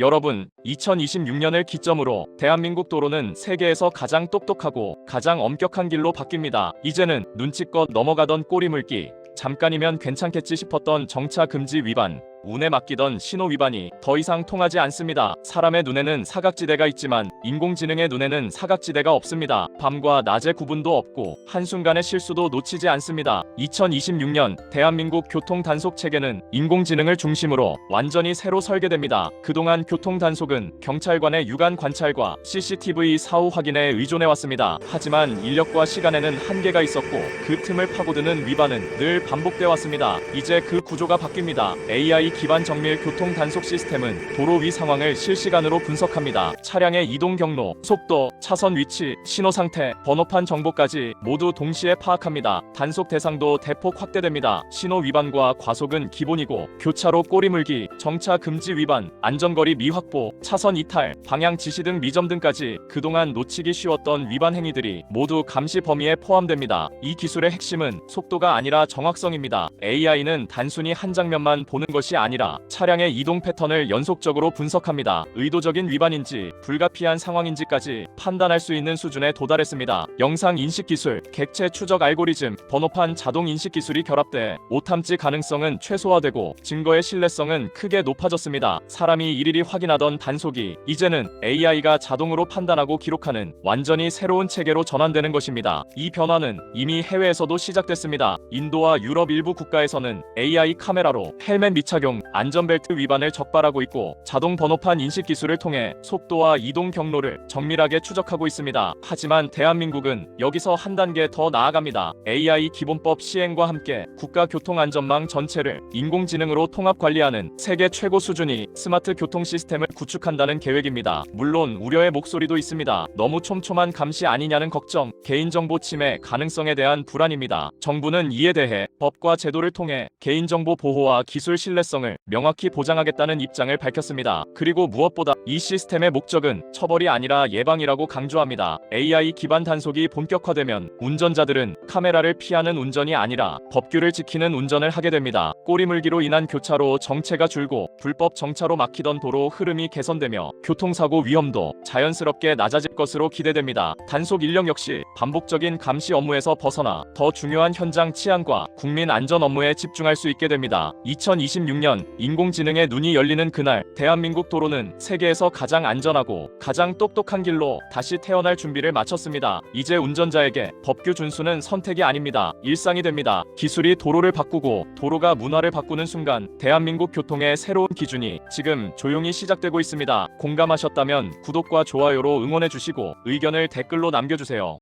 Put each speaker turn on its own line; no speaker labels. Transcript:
여러분, 2026년을 기점으로 대한민국 도로는 세계에서 가장 똑똑하고 가장 엄격한 길로 바뀝니다. 이제는 눈치껏 넘어가던 꼬리물기, 잠깐이면 괜찮겠지 싶었던 정차 금지 위반, 운에 맡기던 신호 위반이 더 이상 통하지 않습니다. 사람의 눈에는 사각지대가 있지만 인공지능의 눈에는 사각지대가 없습니다. 밤과 낮의 구분도 없고 한순간의 실수도 놓치지 않습니다. 2026년 대한민국 교통 단속 체계는 인공지능을 중심으로 완전히 새로 설계됩니다. 그동안 교통 단속은 경찰관의 유관 관찰과 CCTV 사후 확인에 의존해 왔습니다. 하지만 인력과 시간에는 한계가 있었고 그 틈을 파고드는 위반은 늘 반복돼 왔습니다. 이제 그 구조가 바뀝니다. AI 기반 정밀 교통 단속 시스템은 도로 위 상황을 실시간으로 분석합니다. 차량의 이동 경로, 속도, 차선 위치, 신호 상태, 번호판 정보까지 모두 동시에 파악합니다. 단속 대상도 대폭 확대됩니다. 신호 위반과 과속은 기본이고 교차로 꼬리물기, 정차 금지 위반, 안전거리 미확보, 차선 이탈, 방향 지시 등 미점 등까지 그동안 놓치기 쉬웠던 위반 행위들이 모두 감시 범위에 포함됩니다. 이 기술의 핵심은 속도가 아니라 정확성입니다. AI는 단순히 한 장면만 보는 것이 아니라 차량의 이동 패턴을 연속적으로 분석합니다. 의도적인 위반인지 불가피한 상황인지까지 판단할 수 있는 수준에 도달했습니다. 영상 인식 기술, 객체 추적 알고리즘, 번호판 자동 인식 기술이 결합돼 오탐지 가능성은 최소화되고 증거의 신뢰성은 크게 높아졌습니다. 사람이 일일이 확인하던 단속이 이제는 AI가 자동으로 판단하고 기록하는 완전히 새로운 체계로 전환되는 것입니다. 이 변화는 이미 해외에서도 시작됐습니다. 인도와 유럽 일부 국가에서는 AI 카메라로 헬멧 미착용, 안전벨트 위반을 적발하고 있고 자동 번호판 인식 기술을 통해 속도와 이동 경로를 정밀하게 추적하고 있습니다. 하지만 대한민국은 여기서 한 단계 더 나아갑니다. AI 기본법 시행과 함께 국가 교통 안전망 전체를 인공지능으로 통합 관리하는 세계 최고 수준이 스마트 교통 시스템을 구축한다는 계획입니다. 물론 우려의 목소리도 있습니다. 너무 촘촘한 감시 아니냐는 걱정, 개인정보 침해 가능성에 대한 불안입니다. 정부는 이에 대해 법과 제도를 통해 개인정보 보호와 기술 신뢰성 을 명확히 보장하겠다는 입장을 밝혔습니다. 그리고 무엇보다 이 시스템의 목적은 처벌이 아니라 예방이라고 강조합니다. AI 기반 단속이 본격화되면 운전자들은 카메라를 피하는 운전이 아니라 법규를 지키는 운전을 하게 됩니다. 꼬리물기로 인한 교차로 정체가 줄고 불법 정차로 막히던 도로 흐름이 개선되며 교통사고 위험도 자연스럽게 낮아질 것으로 기대됩니다. 단속 인력 역시 반복적인 감시 업무에서 벗어나 더 중요한 현장 치안과 국민 안전 업무에 집중할 수 있게 됩니다. 2026년 인공지능의 눈이 열리는 그날 대한민국 도로는 세계에서 가장 안전하고 가장 똑똑한 길로 다시 태어날 준비를 마쳤습니다. 이제 운전자에게 법규 준수는 선택이 아닙니다. 일상이 됩니다. 기술이 도로를 바꾸고 도로가 문화를 바꾸는 순간 대한민국 교통의 새로운 기준이 지금 조용히 시작되고 있습니다. 공감하셨다면 구독과 좋아요로 응원해 주시고 의견을 댓글로 남겨주세요.